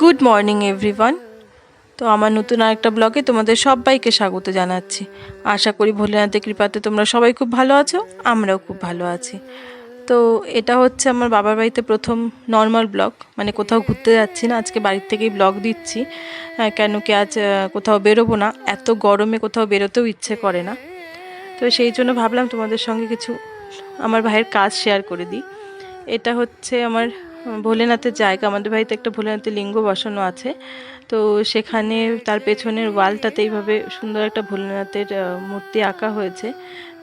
Good morning everyone তো আমার নতুন আরেকটা ব্লগে তোমাদের সবাইকে স্বাগত জানাচ্ছি। আশা করি ভোলেনাথের কৃপাতে তোমরা সবাই খুব ভালো আছো, আমরাও খুব ভালো আছি। তো এটা হচ্ছে আমার বাবার বাড়িতে প্রথম নর্মাল ব্লগ মানে কোথাও ঘুরতে যাচ্ছি না, আজকে বাড়ির থেকেই ব্লগ দিচ্ছি। কেন কি আজ কোথাও বেরোবো না, এত গরমে কোথাও বেরোতেও ইচ্ছে করে না। তো সেই জন্য ভাবলাম তোমাদের সঙ্গে কিছু আমার ভাইয়ের কাজ শেয়ার করে দিই। এটা হচ্ছে আমার ভোলেনাথের জায়গা। আমাদের বাড়িতে একটা ভোলেনাথের লিঙ্গ বসানো আছে। তো সেখানে তার পেছনের ওয়ালটাতে এইভাবে সুন্দর একটা ভোলেনাথের মূর্তি আঁকা হয়েছে।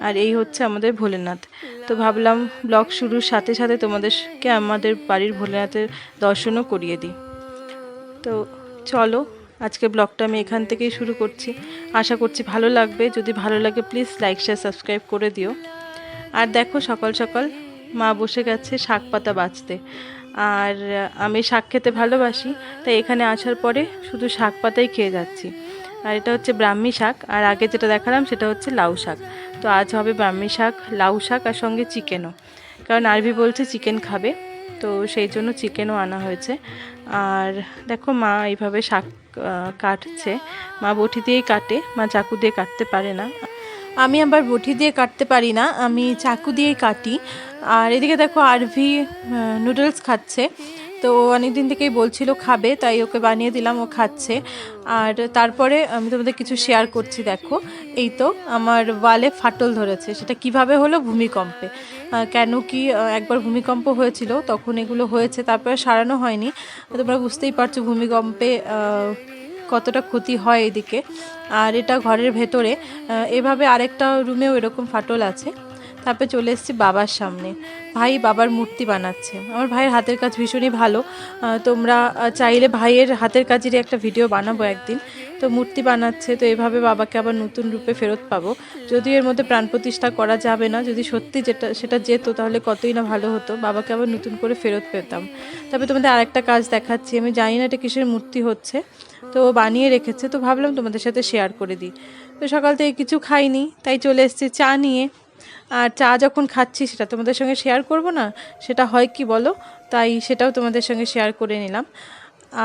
আর এই হচ্ছে আমাদের ভোলেনাথ। তো ভাবলাম ব্লগ শুরুর সাথে সাথে তোমাদেরকে আমাদের বাড়ির ভোলেনাথের দর্শনও করিয়ে দিই। তো চলো, আজকে ব্লগটা আমি এখান থেকেই শুরু করছি। আশা করছি ভালো লাগবে। যদি ভালো লাগে প্লিজ লাইক শেয়ার সাবস্ক্রাইব করে দিও। আর দেখো সকাল সকাল মা বসে গেছে শাক পাতা বাছতে আর আমি শাক খেতে ভালোবাসি, তাই এখানে আসার পরে শুধু শাক পাতাই খেয়ে যাচ্ছি। আর এটা হচ্ছে ব্রাহ্মী শাক, আর আগে যেটা দেখালাম সেটা হচ্ছে লাউ শাক। তো আজ হবে ব্রাহ্মী শাক, লাউ শাক আর সঙ্গে চিকেনও। কারণ আরভি বলছে চিকেন খাবে, তো সেই জন্য চিকেনও আনা হয়েছে। আর দেখো মা এইভাবে শাক কাটছে। মা বটি দিয়েই কাটে, মা চাকু দিয়ে কাটতে পারে না। আমি আবার বটি দিয়ে কাটতে পারি না, আমি চাকু দিয়েই কাটি। আর এদিকে দেখো আরভি নুডলস খাচ্ছে। তো অনেক দিন থেকেই বলছিল খাবে, তাই ওকে বানিয়ে দিলাম, ও খাচ্ছে। আর তারপরে আমি তোমাদের কিছু শেয়ার করছি, দেখো। এই তো আমার ওয়ালে ফাটল ধরেছে, সেটা কীভাবে হলো? ভূমিকম্পে। কেন কি একবার ভূমিকম্প হয়েছিল, তখন এগুলো হয়েছে, তারপরে সারানো হয়নি। তোমরা বুঝতেই পারছ, ভূমিকম্পে কতটা ক্ষতি হয় এদিকে। আর এটা ঘরের ভেতরে এভাবে আরেকটা রুমেও এরকম ফাটল আছে। তারপরে চলে এসেছি বাবার সামনে। ভাই বাবার মূর্তি বানাচ্ছে। আমার ভাইয়ের হাতের কাজ ভীষণই ভালো। তোমরা চাইলে ভাইয়ের হাতের কাজেরই একটা ভিডিও বানাবো একদিন। তো মূর্তি বানাচ্ছে, তো এভাবে বাবাকে আবার নতুন রূপে ফেরত পাবো। যদিও এর মধ্যে প্রাণ প্রতিষ্ঠা করা যাবে না, যদি সত্যি যেটা, সেটা যেত, তাহলে কতই না ভালো হতো। বাবাকে আবার নতুন করে ফেরত পেতাম। তবে তোমাদের আরেকটা কাজ দেখাচ্ছি। আমি জানি না এটা কিসের মূর্তি হচ্ছে। তো বানিয়ে রেখেছে, তো ভাবলাম তোমাদের সাথে শেয়ার করে দিই। তো সকাল থেকে কিছু খাইনি, তাই চলে এসেছি চা নিয়ে। আর চা যখন খাচ্ছি, সেটা তোমাদের সঙ্গে শেয়ার করব না? সেটা হয় কি বলো? তাই সেটাও তোমাদের সঙ্গে শেয়ার করে নিলাম।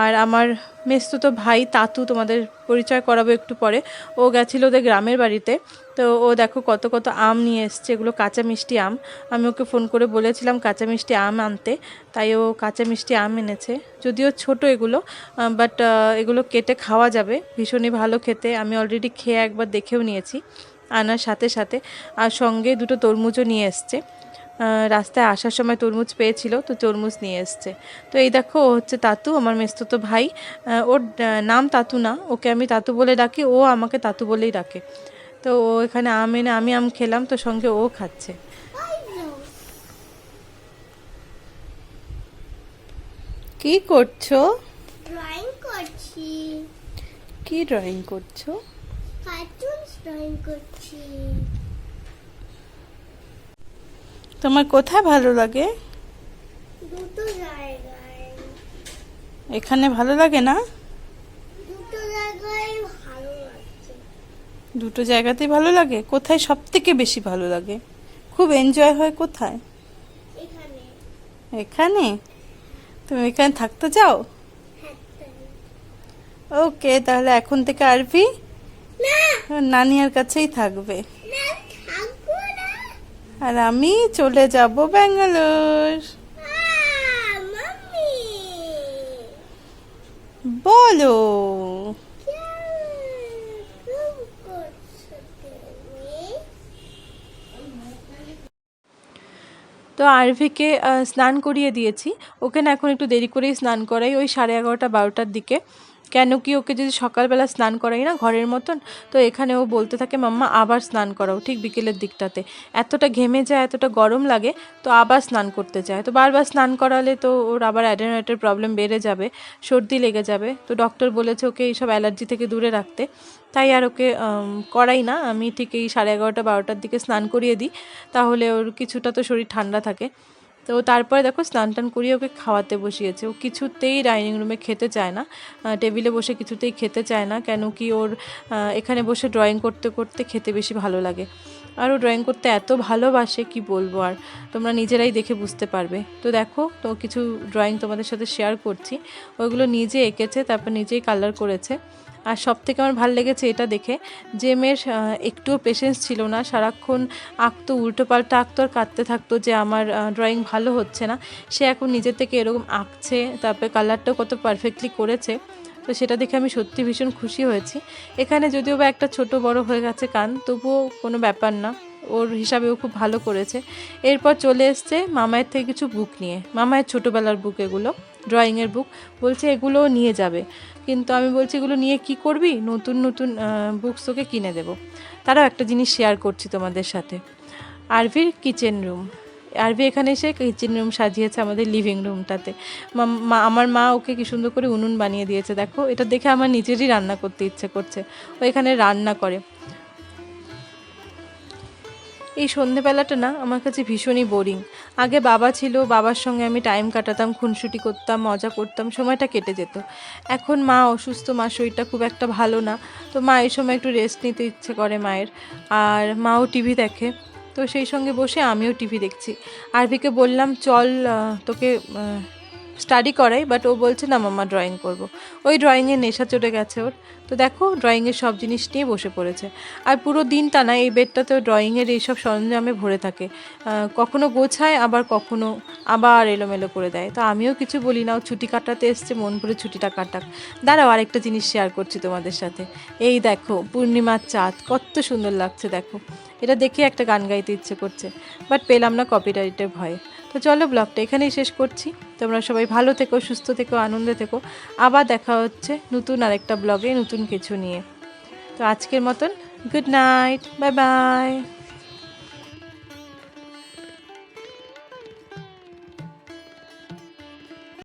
আর আমার মেস্তুতো ভাই তাতু তোমাদের পরিচয় করাবো একটু পরে। ও গেছিল ওদের গ্রামের বাড়িতে। তো ও দেখো কত কত আম নিয়ে এসছে, এগুলো কাঁচা মিষ্টি আম। আমি ওকে ফোন করে বলেছিলাম কাঁচা মিষ্টি আম আনতে। তাই ও কাঁচা মিষ্টি আম এনেছে। যদিও ছোট এগুলো বাট এগুলো কেটে খাওয়া যাবে। ভীষণই ভালো খেতে। আমি অলরেডি খেয়ে একবার দেখেও নিয়েছি। আনার সাথে সাথে আর সঙ্গে দুটো তরমুজও নিয়ে এসছে। রাস্তায় আসার সময় তরমুজ পেয়েছিল তো তরমুজ নিয়ে এসছে। তো এই দেখো ও হচ্ছে তাতু আমার মেস্ততো ভাই। ওর নাম তাতু না ওকে আমি তাতু বলে ডাকি ও আমাকে তাতু বলেই ডাকে। তো ও এখানে আম এনে আমি আম খেলাম তো সঙ্গে ও খাচ্ছে। কি করছ? ড্রয়িং করছি। কি ড্রয়িং করছ? কার্টুনস ড্রয়িং করছি। তোমার কোথায় ভালো লাগে? দুটো জায়গায়। এখানে ভালো লাগে না? দুটো জায়গায় ভালো লাগছে। দুটো জায়গাতেই ভালো লাগে? কোথায় সব থেকে বেশি ভালো লাগে? খুব এনজয় হয় কোথায়? এখানে। এখানে? তুমি এখানে থাকতে চাও? ওকে তাহলে এখন থেকে আরবি নানিয়ার কাছেই থাকবে। না থাকব না। আর আমি চলে যাব ব্যাঙ্গালোর। বলো করছ তুমি তো আরভিকে স্নান করিয়ে দিয়েছি। ওকে না এখন একটু দেরি করেই স্নান করাই ওই সাড়ে এগারোটা বারোটার দিকে। কেন কি ওকে যদি সকালবেলা স্নান করাই না ঘরের মতন? তো এখানে ও বলতে থাকে, মাম্মা, আবার স্নান করাও ঠিক বিকেলের দিকটাতে। এতটা ঘেমে যায়, এতটা গরম লাগে, তো আবার স্নান করতে চায় তো বারবার স্নান করালে তো ওর আবার অ্যাডেনাইটের প্রবলেম বেড়ে যাবে, সর্দি লেগে যাবে। তো ডক্টর বলেছে ওকে এইসব অ্যালার্জি থেকে দূরে রাখতে। তাই আর ওকে করাই না। আমি ঠিক এই সাড়ে এগারোটা, বারোটার দিকে স্নান করিয়ে দিই। তাহলে ওর কিছুটা তো শরীর ঠান্ডা থাকে। তো তারপরে দেখো স্নান টান করিয়ে ওকে খাওয়াতে বসিয়েছে। ও কিছুতেই ডাইনিং রুমে খেতে চায় না। টেবিলে বসে কিছুতেই খেতে চায় না। কেন কি ওর এখানে বসে ড্রয়িং করতে করতে খেতে বেশি ভালো লাগে। আর ও ড্রয়িং করতে এত ভালোবাসে, কি বলব আর? তোমরা নিজেরাই দেখে বুঝতে পারবে। তো দেখো, তো কিছু ড্রয়িং তোমাদের সাথে শেয়ার করছি। ওইগুলো নিজে এঁকেছে, তারপর নিজেই কালার করেছে। আর সব থেকে আমার ভালো লেগেছে এটা দেখে, যে মেয়ের একটুও পেশেন্স ছিল না। সারাক্ষণ আঁকতো, উল্টো পাল্টা আঁকতো আর কাঁদতে থাকতো যে আমার ড্রয়িং ভালো হচ্ছে না। সে এখন নিজের থেকে এরকম আঁকছে, তারপরে কালারটাও কত পারফেক্টলি করেছে। তো সেটা দেখে আমি সত্যি ভীষণ খুশি হয়েছি। এখানে যদিও বা একটা ছোট বড় হয়ে গেছে কান, তবুও কোনো ব্যাপার না। ওর হিসাবে ও খুব ভালো করেছে। এরপর চলে এসছে মামায়ের থেকে কিছু বুক নিয়ে। মামায়ের ছোটোবেলার বুক এগুলো ড্রয়িংয়ের বুক বলছে এগুলোও নিয়ে যাবে। কিন্তু আমি বলছি, এগুলো নিয়ে কি করবি? নতুন নতুন বুকস তোকে কিনে দেবো। তারাও একটা জিনিস শেয়ার করছি তোমাদের সাথে। আরভির কিচেন রুম আরভি এখানে এসে কিচেন রুম সাজিয়েছে আমাদের লিভিং রুমটাতে মা আমার মা ওকে কি সুন্দর করে উনুন বানিয়ে দিয়েছে, দেখো। এটা দেখে আমার নিজেরই রান্না করতে ইচ্ছে করছে। ও এখানে রান্না করে। এই সন্ধেবেলাটা না, আমার কাছে ভীষণই বোরিং আগে বাবা ছিল, বাবার সঙ্গে আমি টাইম কাটাতাম, খুনসুটি করতাম, মজা করতাম, সময়টা কেটে যেত। এখন মা অসুস্থ, মা শরীরটা খুব একটা ভালো না। তো মা এই সময় একটু রেস্ট নিতে ইচ্ছে করে মায়ের। আর মাও টিভি দেখে। তো সেই সঙ্গে বসে আমিও টিভি দেখছি। আরভিকে বললাম চল তোকে স্টাডি করাই বাট ও বলছে, না মামা ড্রয়িং করব। ওই ড্রয়িংয়ের নেশা চড়ে গেছে ওর। তো দেখো ড্রয়িংয়ের সব জিনিস নিয়ে বসে পড়েছে। আর পুরো দিনটা না, এই বেডটাতেও ড্রয়িংয়ের এইসব সরঞ্জামে ভরে থাকে। কখনো গোছায়, আবার কখনো আবার এলোমেলো করে দেয়। তো আমিও কিছু বলি না, ও ছুটি কাটাতে এসছে, মন ভরে ছুটিটা কাটাক। দাঁড়াও, আরেকটা জিনিস শেয়ার করছি তোমাদের সাথে। এই দেখো, পূর্ণিমার চাঁদ, কত সুন্দর লাগছে, দেখো। এটা দেখে একটা গান গাইতে ইচ্ছে করছে বাট পেলাম না কপিরাইটের ভয়ে। তো চলো ব্লগটা এখানেই শেষ করছি। তোমরা সবাই ভালো থেকো, সুস্থ থেকো, আনন্দে থেকো। আবার দেখা হচ্ছে নতুন আরেকটা ব্লগে নতুন কিছু নিয়ে। তো আজকের মতন গুড নাইট বাই বাই